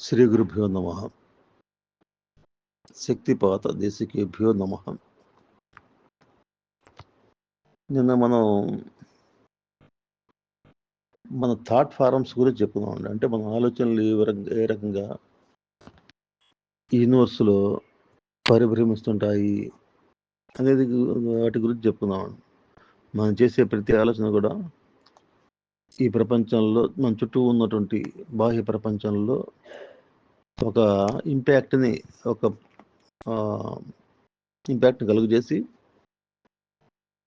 శ్రీ గురుభ్యో నమ. శక్తిపాత దేశికేభ్యో నమ. నిన్న మనం మన థాట్ ఫారమ్స్ గురించి చెప్పుకున్నాం అంటే మన ఆలోచనలు ఏ రకంగా ఏ రకంగా యూనివర్స్లో పరిభ్రమిస్తుంటాయి అనేది వాటి గురించి చెప్పుకున్నాం మనం చేసే ప్రతి ఆలోచన కూడా ఈ ప్రపంచంలో మన చుట్టూ ఉన్నటువంటి బాహ్య ప్రపంచంలో ఒక ఇంపాక్ట్ని ఒక ఇంపాక్ట్ కలుగజేసి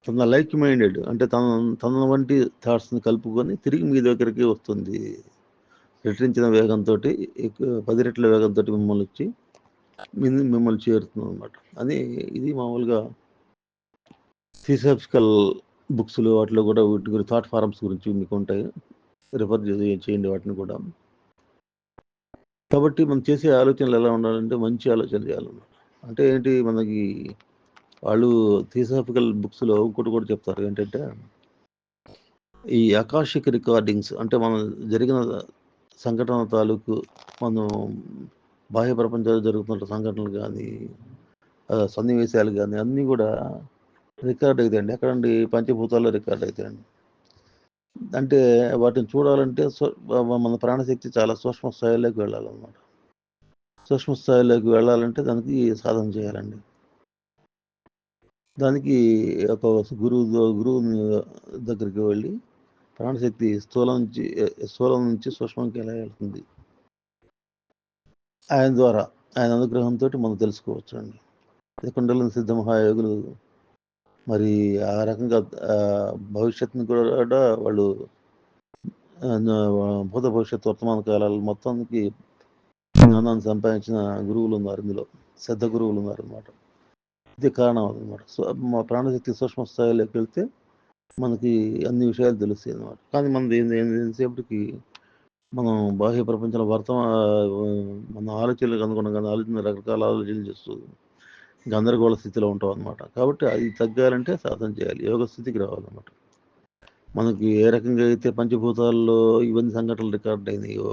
తన లైక్ మైండెడ్ అంటే తన తన వంటి థాట్స్ని కలుపుకొని తిరిగి మీ దగ్గరికి వస్తుంది. రెట్టించిన వేగంతో పది రెట్ల వేగంతో మిమ్మల్ని వచ్చి మీ- మిమ్మల్ని చేరుతుంది అనమాట అని ఇది మామూలుగా థిసాఫికల్ బుక్స్లు వాటిలో కూడా వీటి గురించి థాట్ ఫారమ్స్ గురించి మీకు ఉంటాయి. రిఫర్ చేయండి వాటిని కూడా. కాబట్టి మనం చేసే ఆలోచనలు ఎలా ఉండాలంటే మంచి ఆలోచన చేయాలన్నమాట అంటే ఏంటి మనకి వాళ్ళు థియోసాఫికల్ బుక్స్లో ఇంకోటి కూడా చెప్తారు. ఏంటంటే ఈ ఆకాశిక రికార్డింగ్స్ అంటే మనం జరిగిన సంఘటన తాలూకు మనం బాహ్య ప్రపంచంలో జరుగుతున్న సంఘటనలు కానీ సన్నివేశాలు కానీ అన్నీ కూడా రికార్డ్ అవుతాయండి ఎక్కడండి? పంచభూతాల్లో రికార్డ్ అవుతాయండి అంటే వాటిని చూడాలంటే మన ప్రాణశక్తి చాలా సూక్ష్మ స్థాయిలోకి వెళ్ళాలన్నమాట. సూక్ష్మ స్థాయిలోకి వెళ్ళాలంటే దానికి సాధన చేయాలండి. దానికి ఒక గురువు గురువు దగ్గరికి వెళ్ళి ప్రాణశక్తి స్థూలం నుంచి స్థూలం నుంచి సూక్ష్మంకి ఎలా వెళ్తుంది? ఆయన ద్వారా ఆయన అనుగ్రహంతో మనం తెలుసుకోవచ్చు అండి ఇది సిద్ధ మహాయోగులు మరి ఆ రకంగా ఆ, భవిష్యత్తుని కూడా వాళ్ళు భూత భవిష్యత్ వర్తమాన కాలాలు మొత్తానికి జ్ఞానాన్ని సంపాదించిన గురువులు ఉన్నారు ఇందులో శ్రద్ధ గురువులు ఉన్నారు అనమాట ఇది కారణం అనమాట సో మా ప్రాణశక్తి సూక్ష్మ స్థాయిలోకి వెళ్తే మనకి అన్ని విషయాలు తెలుస్తాయి అనమాట కానీ మనది ఏంది ఎంతసేపటికి మనం బాహ్య ప్రపంచంలో వర్తమా మన ఆలోచనలకు అనుగుణంగా ఆలోచన రకరకాల ఆలోచనలు చేస్తుంది గందరగోళ స్థితిలో ఉంటాం అనమాట కాబట్టి అది తగ్గాలంటే సాధన చేయాలి. యోగ స్థితికి రావాలన్నమాట. మనకి ఏ రకంగా అయితే పంచభూతాల్లో ఇవన్నీ సంఘటనలు రికార్డ్ అయినాయో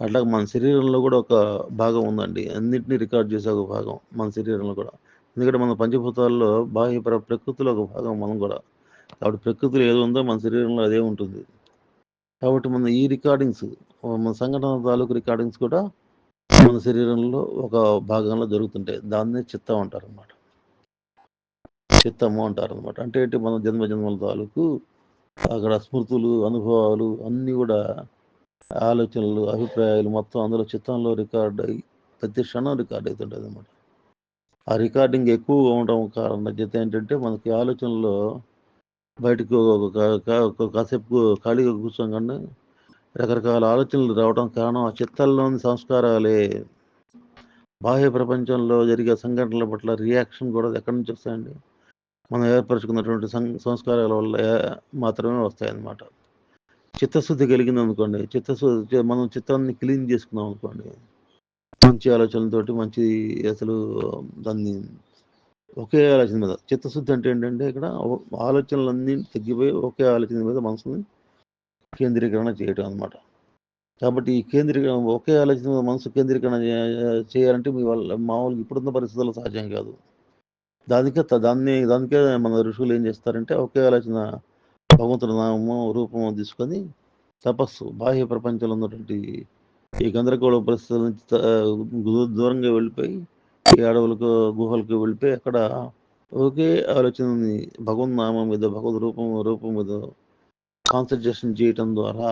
అట్లా మన శరీరంలో కూడా ఒక భాగం ఉందండి. అన్నింటినీ రికార్డ్ చేసే ఒక భాగం మన శరీరంలో కూడా. ఎందుకంటే మన పంచభూతాల్లో బాహ్య ప్రకృతిలో ఒక భాగం మనం కూడా. కాబట్టి ప్రకృతిలో ఏది ఉందో మన శరీరంలో అదే ఉంటుంది. కాబట్టి మన ఈ రికార్డింగ్స్ మన సంఘటన తాలూకు రికార్డింగ్స్ కూడా మన శరీరంలో ఒక భాగంలో జరుగుతుంటాయి దాన్నే చిత్తం అంటారు అనమాట చిత్తము అంటారు అనమాట అంటే ఏంటి? మన జన్మ జన్మల తాలూకు అక్కడ స్మృతులు అనుభవాలు అన్నీ కూడా ఆలోచనలు అభిప్రాయాలు మొత్తం అందులో చిత్తంలో రికార్డ్ అయ్యి ప్రతి క్షణం రికార్డ్ అవుతుంటుంది అనమాట ఆ రికార్డింగ్ ఎక్కువగా ఉండడం కారణం చేత ఏంటంటే మనకి ఆలోచనలో బయటకు ఒక కాసేపు ఖాళీగా కూర్చోగానే రకరకాల ఆలోచనలు రావడం కారణం ఆ చిత్తాల్లోని సంస్కారాలే. బాహ్య ప్రపంచంలో జరిగే సంఘటనల పట్ల రియాక్షన్ కూడా ఎక్కడి నుంచి వస్తాయండి? మనం ఏర్పరచుకున్నటువంటి సం సంస్కారాల వల్ల మాత్రమే వస్తాయన్నమాట. చిత్తశుద్ధి కలిగింది అనుకోండి చిత్తశుద్ధి మనం చిత్తాన్ని క్లీన్ చేసుకున్నాం అనుకోండి మంచి ఆలోచనలతోటి మంచి అసలు దాన్ని ఒకే ఆలోచన మీద చిత్తశుద్ధి అంటే ఏంటంటే ఇక్కడ ఆలోచనలన్నీ తగ్గిపోయి ఒకే ఆలోచన మీద మనసుని కేంద్రీకరణ చేయటం అన్నమాట. కాబట్టి ఈ కేంద్రీకరణ ఒకే ఆలోచన మనసు కేంద్రీకరణ చేయాలంటే మీ వాళ్ళ మామూలుగా ఇప్పుడున్న పరిస్థితుల్లో సాధ్యం కాదు. దానికే దాన్ని దానికే మన ఋషులు ఏం చేస్తారంటే ఒకే ఆలోచన భగవంతుడి నామము రూపము తీసుకొని తపస్సు బాహ్య ప్రపంచంలో ఉన్నటువంటి ఈ గందరగోళ పరిస్థితుల నుంచి దూరంగా వెళ్ళిపోయి ఈ అడవులకు గుహలకు వెళ్ళిపోయి అక్కడ ఒకే ఆలోచనని భగవన్ నామం మీద భగవద్ రూపం రూపం మీద కాన్సన్ట్రేషన్ చేయటం ద్వారా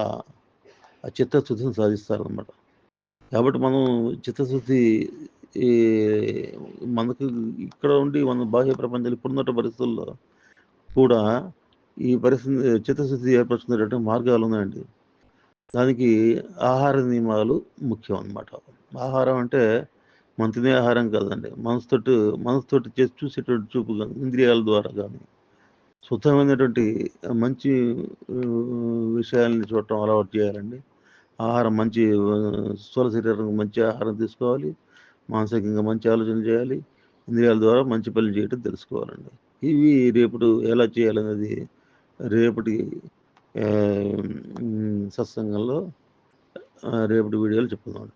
ఆ చిత్తశుద్ధిని సాధిస్తారనమాట కాబట్టి మనం చిత్తశుద్ధి ఈ మనకు ఇక్కడ ఉండి మన బాహ్య ప్రపంచంలో ఇప్పుడున్న పరిస్థితుల్లో కూడా ఈ పరిస్థితి చిత్తశుద్ధి ఏర్పరచుకునేటువంటి మార్గాలు ఉన్నాయండి. దానికి ఆహార నియమాలు ముఖ్యం అన్నమాట ఆహారం అంటే మన తినే ఆహారం కాదండి. మనసుతోటి మనసుతోటి చేసి చూసేటువంటి చూపు కానీ ఇంద్రియాల ద్వారా కానీ శుద్ధమైనటువంటి మంచి ఆ, విషయాల్ని చూడటం అలవాటు చేయాలండి. ఆహారం మంచి స్థూల శరీరం మంచి ఆహారం తీసుకోవాలి. మానసికంగా మంచి ఆలోచన చేయాలి. ఇంద్రియాల ద్వారా మంచి పనులు చేయటం తెలుసుకోవాలండి. ఇవి రేపటి ఎలా చేయాలనేది రేపటి సత్సంగంలో రేపటి వీడియోలు చెప్పుకుందాం